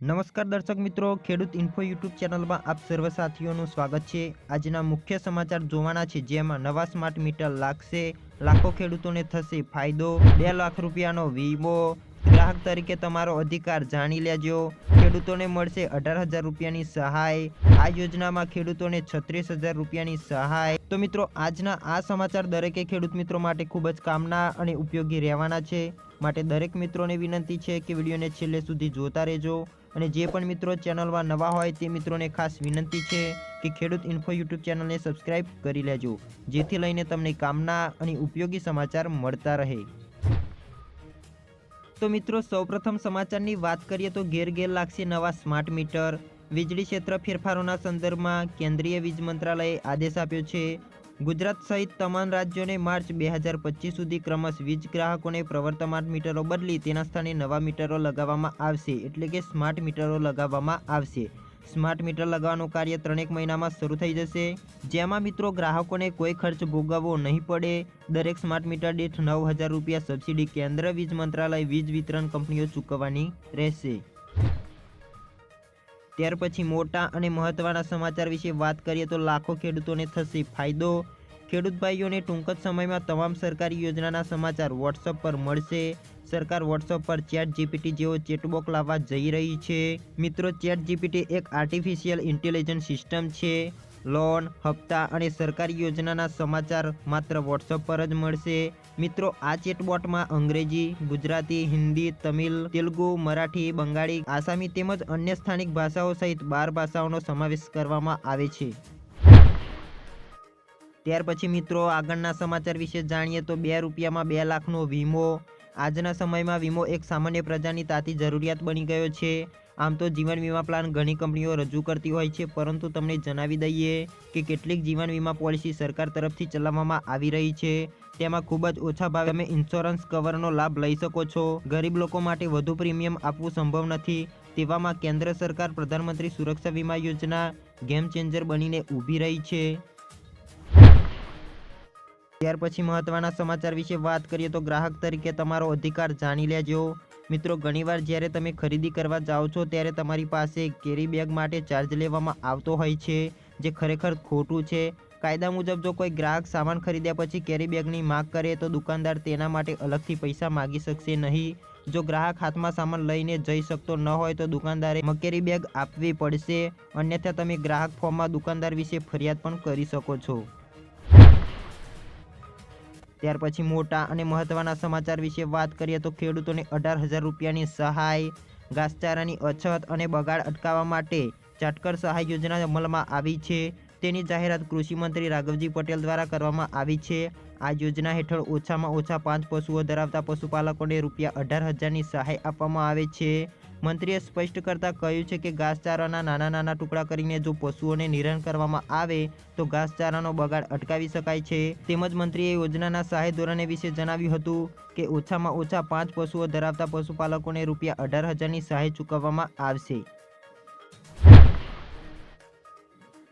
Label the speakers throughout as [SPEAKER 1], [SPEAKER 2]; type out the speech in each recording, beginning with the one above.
[SPEAKER 1] નમસ્કાર દર્શક મિત્રો, ખેડૂત ઇન્ફો યુટ્યુબ ચેનલમાં આપ સર્વ સાથીઓનું સ્વાગત છે. આજના મુખ્ય સમાચાર જોવાના છે, જેમાં નવા સ્માર્ટ મીટર લાગશે, લાખો ખેડૂતોને થશે ફાયદો, બે લાખ રૂપિયાનો વીમો, ગ્રાહક તરીકે તમારો અધિકાર જાણી લેજો, ખેડૂતોને મળશે અઢાર હજાર રૂપિયાની સહાય, આ યોજનામાં ખેડૂતોને છત્રીસ હજાર રૂપિયાની સહાય. તો મિત્રો, આજના આ સમાચાર દરેકે ખેડૂત મિત્રો માટે ખૂબ જ કામના અને ઉપયોગી રહેવાના છે. માટે દરેક મિત્રોને વિનંતી છે કે વિડીયોને છેલ્લે સુધી જોતા રહેજો. અને જે પણ મિત્રો ચેનલમાં નવા હોય તે મિત્રોને ખાસ વિનંતી છે કે ખેડૂત ઇન્ફો યુટ્યુબ ચેનલને સબસ્ક્રાઇબ કરી લેજો, જેથી લઈને તમને કામના અને ઉપયોગી સમાચાર મળતા રહે. તો મિત્રો, સૌપ્રથમ સમાચારની વાત કરીએ તો ઘેર ઘેર લાગશે નવા સ્માર્ટ મીટર. વીજળી ક્ષેત્ર ફેરફારોના સંદર્ભમાં કેન્દ્રીય વીજ મંત્રાલયે આદેશ આપ્યો છે ગુજરાત સહિત તમામ રાજ્યોને માર્ચ બે હજાર પચીસ સુધી ક્રમશ વીજ ગ્રાહકોને પ્રવર્તમાન મીટરો બદલી તેના સ્થાને નવા મીટરો લગાવવામાં આવશે એટલે કે સ્માર્ટ મીટરો લગાવવામાં આવશે. સ્માર્ટ મીટર લગાવવાનું કાર્ય ત્રણેક મહિનામાં શરૂ થઈ જશે. જેમાં મિત્રો ગ્રાહકોને કોઈ ખર્ચ ભોગવવો નહીં પડે. દરેક સ્માર્ટ મીટર દીઠ નવ હજાર રૂપિયા સબસિડી કેન્દ્ર વીજ મંત્રાલય વીજ વિતરણ કંપનીઓ ચૂકવવાની રહેશે. ત્યાર પછી મોટા અને મહત્ત્વના સમાચાર વિશે વાત કરીએ તો લાખો ખેડૂતોને થશે ફાયદો. ખેડૂત ભાઈઓને ટૂંક જ સમયમાં તમામ સરકારી યોજનાના સમાચાર વોટ્સઅપ પર મળશે. સરકાર વોટ્સઅપ પર ચેટ જીપીટી જેવો ચેટબોક લાવવા જઈ રહી છે. મિત્રો ચેટ જીપીટી એક આર્ટિફિશિયલ ઇન્ટેલિજન્સ સિસ્ટમ છે. લોન હપ્તા અને સરકારી યોજનાના સમાચાર માત્ર વોટ્સઅપ પર જ મળશે. મિત્રો, આ ચેટબોટમાં અંગ્રેજી, ગુજરાતી, હિન્દી, તમિલ, તેલુગુ, મરાઠી, બંગાળી, આસામી તેમજ અન્ય સ્થાનિક ભાષાઓ સહિત બાર ભાષાઓનો સમાવેશ કરવામાં આવે છે. ત્યાર પછી મિત્રો, આગળના સમાચાર વિશે જાણીએ તો બે રૂપિયામાં બે લાખનો વીમો. આજના સમયમાં વીમો એક સામાન્ય પ્રજાની તાતી જરૂરિયાત બની ગયો છે. આમ તો જીવન વીમા પ્લાન ઘણી કંપનીઓ રજૂ કરતી હોય છે, પરંતુ તમને જણાવી દઈએ કે કેટલીક જીવન વીમા પોલિસી સરકાર તરફથી ચલાવવામાં આવી રહી છે. તેમાં ખૂબ જ ઓછા ભાવે તમે ઇન્સ્યોરન્સ કવરનો લાભ લઈ શકો છો. ગરીબ લોકો માટે વધુ પ્રીમિયમ આપવું સંભવ નથી. તેવામાં કેન્દ્ર સરકાર પ્રધાનમંત્રી સુરક્ષા વીમા યોજના ગેમ ચેન્જર બનીને ઊભી રહી છે. ત્યાર પછી મહત્વના સમાચાર વિશે વાત કરીએ તો ગ્રાહક તરીકે તમારો અધિકાર જાણી લેજો. મિત્રો, ઘણીવાર જ્યારે તમે ખરીદી કરવા જાઓ છો, ત્યારે તમારી પાસે કેરી બેગ માટે ચાર્જ લેવામાં આવતો હોય છે, જે ખરેખર ખોટું છે. કાયદા મુજબ, જો કોઈ ગ્રાહક સામાન ખરીદ્યા પછી કેરી બેગની માગ કરે, તો દુકાનદાર તેના માટે અલગથી પૈસા માગી શકશે નહીં. જો ગ્રાહક હાથમાં સામાન લઈને જઈ શકતો ન હોય, તો દુકાનદારે મકેરી બેગ આપવી પડશે. અન્યથા, તમે ગ્રાહક ફોર્મમાં દુકાનદાર વિશે ફરિયાદ પણ કરી શકો છો. ત્યાર પછી મોટા અને મહત્ત્વના સમાચાર વિશે વાત કરીએ તો ખેડૂતોને અઢાર હજાર રૂપિયાની સહાય, ઘાસચારાની અછત અને બગાડ અટકાવવા માટે ચાટકર સહાય યોજના અમલમાં આવી છે. તેની જાહેરાત કૃષિમંત્રી રાઘવજી પટેલ દ્વારા કરવામાં આવી છે. આ યોજના હેઠળ ઓછામાં ઓછા પાંચ પશુઓ ધરાવતા પશુપાલકોને રૂપિયા અઢાર હજારની સહાય આપવામાં આવે છે. મંત્રીએ સ્પષ્ટ કરતાં કહ્યું છે કે ઘાસચારાના નાના નાના ટુકડા કરીને જો પશુઓને નિરણ કરવામાં આવે, તો ઘાસચારાનો બગાડ અટકાવી શકાય છે. તેમજ મંત્રીએ યોજનાના સહાય ધોરણે વિશે જણાવ્યું હતું કે ઓછામાં ઓછા પાંચ પશુઓ ધરાવતા પશુપાલકોને રૂપિયા અઢાર હજારની સહાય ચૂકવવામાં આવશે.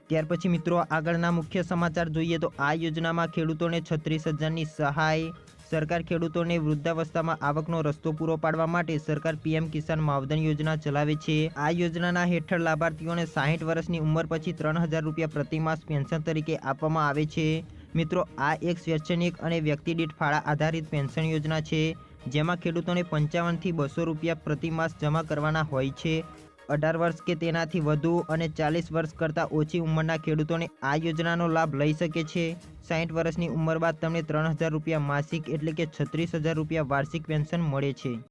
[SPEAKER 1] ત્યાર પછી મિત્રો આગળના મુખ્ય સમાચાર જોઈએ તો આ યોજનામાં ખેડૂતોને છત્રીસ હજારની સહાય, સરકાર ખેડૂતોને વૃદ્ધાવસ્થામાં આવકનો રસ્તો પૂરો પાડવા માટે સરકાર પીએમ કિસાન માવધન યોજના ચલાવે છે. આ યોજનાના હેઠળ લાભાર્થીઓને સાહીઠ વર્ષની ઉંમર પછી ત્રણ હજાર રૂપિયા પ્રતિમાસ પેન્શન તરીકે આપવામાં આવે છે. મિત્રો, આ એક સ્વૈચ્છનિક અને વ્યક્તિદીઠ ફાળા આધારિત પેન્શન યોજના છે, જેમાં ખેડૂતોને પંચાવનથી બસો રૂપિયા પ્રતિમાસ જમા કરવાના હોય છે. અઢાર વર્ષ કે તેનાથી વધુ અને ચાલીસ વર્ષ કરતાં ઓછી ઉંમરના ખેડૂતોને આ યોજનાનો લાભ લઈ શકે છે. સાઠ વર્ષની ઉંમર બાદ તમને ત્રણ હજાર રૂપિયા માસિક એટલે કે છત્રીસ હજાર રૂપિયા વાર્ષિક પેન્શન મળે છે.